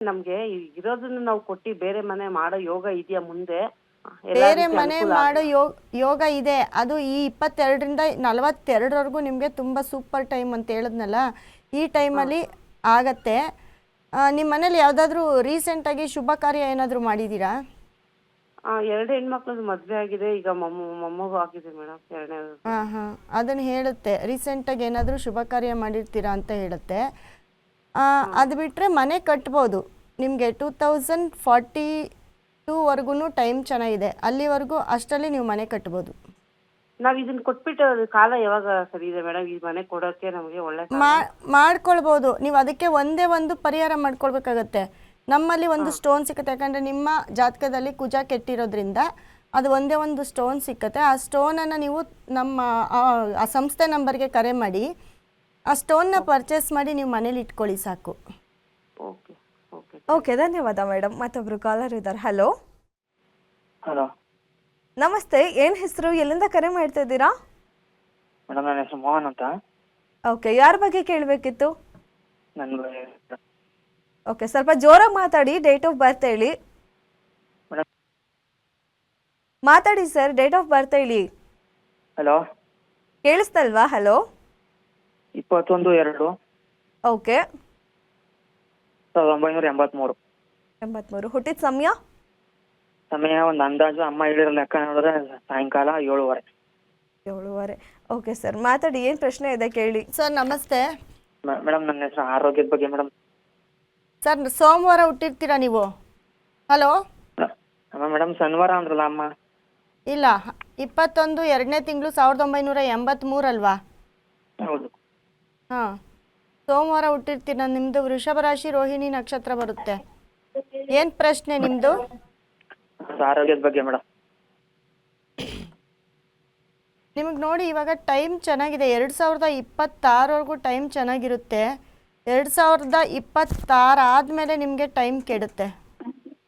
ನಮ್ಗೆ ಇರೋದನ್ನ ನಾವು ಕೊಟ್ಟು ಬೇರೆ ಮನೆ ಮಾಡೋ ಯೋಗ ಇದೆಯಾ ಮುಂದೆ? ಎಲ್ಲ ಬೇರೆ ರೀತಿ ಮನೆ ಅನುಕೂಲ ಮಾಡೋ ಯೋಗ ಯೋಗ ಇದೆ. ಅದು ಈ ಇಪ್ಪತ್ತೆರಡರಿಂದ ನಲವತ್ತೆರಡರವರೆಗೂ ನಿಮಗೆ ತುಂಬ ಸೂಪರ್ ಟೈಮ್ ಅಂತ ಹೇಳಿದ್ನಲ್ಲ ಈ ಟೈಮಲ್ಲಿ ಆಗತ್ತೆ. ನಿಮ್ಮ ಮನೇಲಿ ಯಾವುದಾದ್ರೂ ರೀಸೆಂಟಾಗಿ ಶುಭ ಕಾರ್ಯ ಏನಾದರೂ ಮಾಡಿದ್ದೀರಾ ಆ, ಎರಡು ಹೆಣ್ಮಕ್ಳದ್ದು ಮದ್ವೆ ಆಗಿದೆ. ಈಗ ಮೊಮ್ಮ ಮೊಮ್ಮಗು ಆಗಿದೆ ಮೇಡಮ್ ಎರಡನೇ ಹಾಂ ಹಾಂ. ಅದನ್ನು ಹೇಳುತ್ತೆ. ರೀಸೆಂಟಾಗಿ ಏನಾದರೂ ಶುಭ ಕಾರ್ಯ ಮಾಡಿರ್ತೀರಾ ಅಂತ ಹೇಳುತ್ತೆ. ಅದು ಬಿಟ್ಟರೆ ಮನೆ ಕಟ್ಬೋದು. ನಿಮಗೆ ಟೂ ತೌಸಂಡ್ ಫಾರ್ಟಿ ಟೂವರೆಗೂ ಟೈಮ್ ಚೆನ್ನಾಗಿದೆ. ಅಲ್ಲಿವರೆಗೂ ಅಷ್ಟರಲ್ಲಿ ನೀವು ಮನೆ ಕಟ್ಬೋದು. ನಾವು ಇದನ್ನ ಕೊಟ್ಬಿಟ್ಟು ಅದು ಕಾಲ ಯಾವಾಗ ಸರಿ ಇದೆ ಮೇಡಮ್? ಈ ಮನೆ ಕೊಡೋಕೆ ನಮಗೆ ಒಳ್ಳೆ ಕಾಲ. ಮಾ ಮಾಡ್ಕೊಳ್ಬೋದು. ನೀವು ಅದಕ್ಕೆ ಒಂದೇ ಒಂದು ಪರಿಹಾರ ಮಾಡ್ಕೊಳ್ಬೇಕಾಗತ್ತೆ. ನಮ್ಮಲ್ಲಿ ಒಂದು ಸ್ಟೋನ್ ಸಿಕ್ಕತ್ತೆ. ಯಾಕಂದ್ರೆ ನಿಮ್ಮ ಜಾತಕದಲ್ಲಿ ಕುಜ ಕೆಟ್ಟಿರೋದ್ರಿಂದ ಅದು ಒಂದೇ ಒಂದು ಸ್ಟೋನ್ ಸಿಕ್ಕತ್ತೆ. ಆ ಸ್ಟೋನನ್ನು ನೀವು ನಮ್ಮ ಆ ಸಂಸ್ಥೆ ನಂಬರ್ಗೆ ಕರೆ ಮಾಡಿ ಆ ಸ್ಟೋನ್ನ ಪರ್ಚೇಸ್ ಮಾಡಿ ನೀವು ಮನೇಲಿ ಇಟ್ಕೊಳ್ಳಿ ಸಾಕು. ಓಕೆ ಓಕೆ ಓಕೆ ಧನ್ಯವಾದ ಮೇಡಮ್ ಮತ್ತೊಬ್ರು ಕಾಲರ್ ಇದ್ದಾರೆ. ಹಲೋ ಹಲೋ ನಮಸ್ತೆ. ಏನು ಹೆಸರು? ಎಲ್ಲಿಂದ ಕರೆ ಮಾಡ್ತಾ ಇದ್ದೀರಾ? ಮೇಡಮ್ ನನ್ನ ಹೆಸರು ಮೋಹನ್ ಅಂತ. ಓಕೆ ಯಾರ ಬಗ್ಗೆ ಕೇಳಬೇಕಿತ್ತು? ನನ್ನ ಓಕೆ ಸ್ವಲ್ಪ ಜೋರಾಗಿ ಮಾತಾಡಿ. ಡೇಟ್ ಆಫ್ ಬರ್ತ್ ಹೇಳಿ. ಮೇಡಮ್ ಮಾತಾಡಿ ಸರ್ ಡೇಟ್ ಆಫ್ ಬರ್ತ್ ಹೇಳಿ. ಹಲೋ ಕೇಳಿಸ್ತಲ್ವಾ ಹಲೋ ಇಪ್ಪತ್ತೊಂದು ಎರಡು. ಓಕೆ. ಸಾವಿರದ ಒಂಬೈನೂರ ಎಂಬತ್ತ್ಮೂರು ಎಂಬತ್ಮೂರು. ಹುಟ್ಟಿದ ಸಮಯ? ಸಮಯ ಒಂದು ಅಂದಾಜು ಅಮ್ಮ ಹೇಳಿರೋ ಲೆಕ್ಕ ನೋಡಿದ್ರೆ ಸಾಯಂಕಾಲ ಏಳುವರೆ. ಏಳುವರೆ. ಓಕೆ ಸರ್ ಮಾತಾಡಿ ಏನು ಪ್ರಶ್ನೆ ಇದೆ ಕೇಳಿ. ಸರ್ ನಮಸ್ತೆ. ಮೇಡಮ್ ನನ್ನ ಹೆಸರು ಆರೋಗ್ಯದ ಬಗ್ಗೆ ಮೇಡಮ್ ಸರ್ ಸೋಮವಾರ ಹುಟ್ಟಿರ್ತೀರಾ ನೀವು? ಹಲೋ? ಅಮ್ಮ ಮೇಡಮ್ ಶನಿವಾರ ಅಂದ್ರಲ್ಲ ಅಮ್ಮ? ಇಲ್ಲ ಇಪ್ಪತ್ತೊಂದು ಎರಡನೇ ತಿಂಗಳು ಸಾವಿರದ ಒಂಬೈನೂರ ಎಂಬತ್ತ್ಮೂರಲ್ವಾ ಹೌದು. ಹಾಂ. ಸೋಮವಾರ ಹುಟ್ಟಿರ್ತೀರ ನಿಮ್ಮದು ವೃಷಭ ರಾಶಿ ರೋಹಿಣಿ ನಕ್ಷತ್ರ ಬರುತ್ತೆ. ಏನು ಪ್ರಶ್ನೆ ನಿಮ್ಮದು ಆರೋಗ್ಯದ ಬಗ್ಗೆ ಮೇಡಮ್ ನಿಮಗೆ ನೋಡಿ ಇವಾಗ ಟೈಮ್ ಚೆನ್ನಾಗಿದೆ. ಎರಡ್ ಸಾವಿರದ ಇಪ್ಪತ್ತಾರವರೆಗೂ ಟೈಮ್ ಚೆನ್ನಾಗಿರುತ್ತೆ. ಎರಡ್ ಸಾವಿರದ ಇಪ್ಪತ್ತಾರು ಆದ್ಮೇಲೆ ನಿಮಗೆ ಟೈಮ್ ಕೆಡುತ್ತೆ.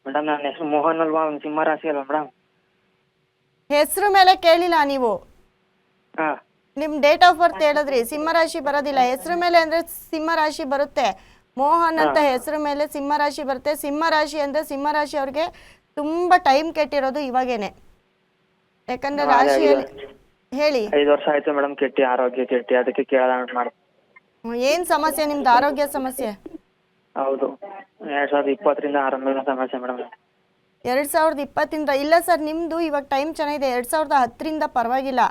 ಮೇಡಮ್ ನನ್ನ ಹೆಸರು ಮೋಹನ್ ಅಲ್ವಾ? ಸಿಂಹ ರಾಶಿ ಅಲ್ವಾ ಮೇಡಮ್ ಹೆಸರು ಮೇಲೆ ಕೇಳಿಲ್ಲ ನೀವು. ಹಾಂ. ನಿಮ್ಮ ಡೇಟ್ ಆಫ್ ಬರ್ತ್ ಹೇಳಿದ್ರಿ ಸಿಂಹರಾಶಿ ಬರೋದಿಲ್ಲ. ಹೆಸರು ಮೇಲೆ ಅಂದ್ರೆ ಸಿಂಹ ರಾಶಿ ಬರುತ್ತೆ. ಮೋಹನ್ ಅಂತ ಹೆಸರು ಮೇಲೆ ಸಿಂಹ ರಾಶಿ ಬರುತ್ತೆ. ಸಿಂಹ ರಾಶಿ ಅಂದ್ರೆ ಸಿಂಹ ರಾಶಿ ಅವ್ರಿಗೆ ತುಂಬಾ ಟೈಮ್ ಕೆಟ್ಟಿರೋದು ಇವಾಗೇನೆ. ಯಾಕಂದ್ರೆ ರಾಶಿಯಲ್ಲಿ ಹೇಳಿ. ಐದು ವರ್ಷ ಆಯ್ತು ಮೇಡಮ್ ಕೆಟ್ಟಿ ಆರೋಗ್ಯ ಕೆಟ್ಟಿ ಅದಕ್ಕೆ ಕೇಳೋಣ ಏನು ಸಮಸ್ಯೆ ನಿಮ್ದು? ಆರೋಗ್ಯ ಸಮಸ್ಯೆ? ಹೌದು. ಎರಡ್ ಸಾವಿರದ ಇಪ್ಪತ್ತರಿಂದ ಆರಂಭ ಸಮಸ್ಯೆ ಮೇಡಮ್. ಎರಡು ಸಾವಿರದ ಇಪ್ಪತ್ತಿಂದ ಇಲ್ಲ ಸರ್ ನಿಮ್ಮದು ಇವಾಗ ಟೈಮ್ ಚೆನ್ನಾಗಿದೆ. ಎರಡು ಸಾವಿರದ ಹತ್ತರಿಂದ ಪರವಾಗಿಲ್ಲ.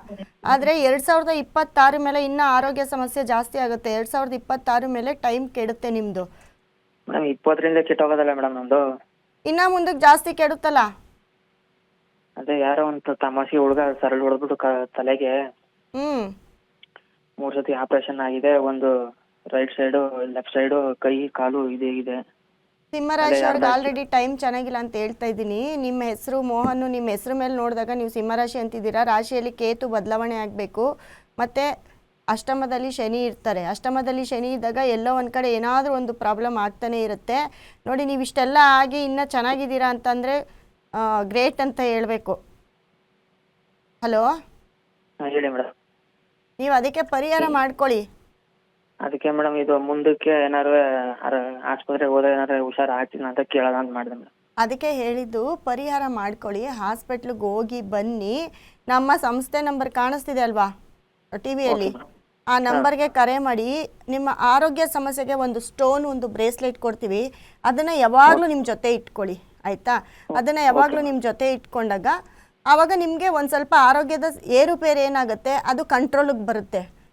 ಆದರೆ ಎರಡು ಸಾವಿರದ ಇಪ್ಪತ್ತಾರು ಮೇಲೆ ಇನ್ನೂ ಆರೋಗ್ಯ ಸಮಸ್ಯೆ ಜಾಸ್ತಿ ಆಗುತ್ತೆ. ಎರಡು ಸಾವಿರದ ಇಪ್ಪತ್ತಾರು ಮೇಲೆ ಟೈಮ್ ಕೆಡುತ್ತೆ ನಿಮ್ಮದು ಮೇಡಮ್ ಇಪ್ಪತ್ತರಿಂದ ಕೆಟ್ಟೋಗೋದಲ್ಲ ಮೇಡಮ್ ನಂದು ಇನ್ನೂ ಮುಂದಕ್ಕೆ ಜಾಸ್ತಿ ಕೆಡುತ್ತಲ್ಲ? ಅದೇ ಯಾರೋ ಒಂದು ತಮಾಷೆ ಹುಡುಗ ಸರಳ ಹೊಡೆದ್ಬಿಟ್ಟು ತಲೆಗೆ ಹ್ಞೂ ಮೂರು ಸತಿ ಆಪರೇಷನ್ ಆಗಿದೆ. ಒಂದು ರೈಟ್ ಸೈಡು ಲೆಫ್ಟ್ ಸೈಡು ಕೈ ಕಾಲು ಇದೆ ಇದೆ. ಸಿಂಹರಾಶಿ ಅವ್ರಿಗೆ ಆಲ್ರೆಡಿ ಟೈಮ್ ಚೆನ್ನಾಗಿಲ್ಲ ಅಂತ ಹೇಳ್ತಾ ಇದ್ದೀನಿ. ನಿಮ್ಮ ಹೆಸರು ಮೋಹನ್ ನಿಮ್ಮ ಹೆಸರು ಮೇಲೆ ನೋಡಿದಾಗ ನೀವು ಸಿಂಹರಾಶಿ ಅಂತಿದ್ದೀರಾ? ರಾಶಿಯಲ್ಲಿ ಕೇತು ಬದಲಾವಣೆ ಆಗಬೇಕು. ಮತ್ತು ಅಷ್ಟಮದಲ್ಲಿ ಶನಿ ಇರ್ತಾರೆ. ಅಷ್ಟಮದಲ್ಲಿ ಶನಿ ಇದ್ದಾಗ ಎಲ್ಲೋ ಒಂದು ಕಡೆ ಏನಾದರೂ ಒಂದು ಪ್ರಾಬ್ಲಮ್ ಆಗ್ತಾನೆ ಇರುತ್ತೆ. ನೋಡಿ ನೀವು ಇಷ್ಟೆಲ್ಲ ಆಗಿ ಇನ್ನೂ ಚೆನ್ನಾಗಿದ್ದೀರಾ ಅಂತಂದರೆ ಗ್ರೇಟ್ ಅಂತ ಹೇಳಬೇಕು. ಹಲೋ ಹೇಳಿ ಮೇಡಮ್. ನೀವು ಅದಕ್ಕೆ ಪರಿಹಾರ ಮಾಡ್ಕೊಳ್ಳಿ. ಅದಕ್ಕೆ ಮೇಡಮ್ ಇದು ಮುಂದಕ್ಕೆ ಏನಾರು ಆಸ್ಪತ್ರೆಗೆ ಹೋದ್ರೆ ಏನಾರು ಹುಷಾರು ಆಗ್ತೀನಿ ಅಂತ ಕೇಳೋಣ ಅಂತ ಮಾಡಿದೆ ಮೇಡಮ್. ಅದಕ್ಕೆ ಹೇಳಿದ್ದು ಪರಿಹಾರ ಮಾಡ್ಕೊಳ್ಳಿ ಹಾಸ್ಪಿಟ್ಲ್ಗೆ ಹೋಗಿ ಬನ್ನಿ. ನಮ್ಮ ಸಂಸ್ಥೆ ನಂಬರ್ ಕಾಣಿಸ್ತಿದೆ ಅಲ್ವಾ ಟಿ ವಿಯಲ್ಲಿ? ಆ ನಂಬರ್ಗೆ ಕರೆ ಮಾಡಿ. ನಿಮ್ಮ ಆರೋಗ್ಯ ಸಮಸ್ಯೆಗೆ ಒಂದು ಸ್ಟೋನ್ ಒಂದು ಬ್ರೇಸ್ಲೆಟ್ ಕೊಡ್ತೀವಿ. ಅದನ್ನು ಯಾವಾಗಲೂ ನಿಮ್ಮ ಜೊತೆ ಇಟ್ಕೊಳ್ಳಿ ಆಯಿತಾ? ಅದನ್ನು ಯಾವಾಗಲೂ ನಿಮ್ಮ ಜೊತೆ ಇಟ್ಕೊಂಡಾಗ ಆವಾಗ ನಿಮಗೆ ಒಂದು ಸ್ವಲ್ಪ ಆರೋಗ್ಯದ ಏರುಪೇರು ಏನಾಗುತ್ತೆ ಅದು ಕಂಟ್ರೋಲಿಗೆ ಬರುತ್ತೆ.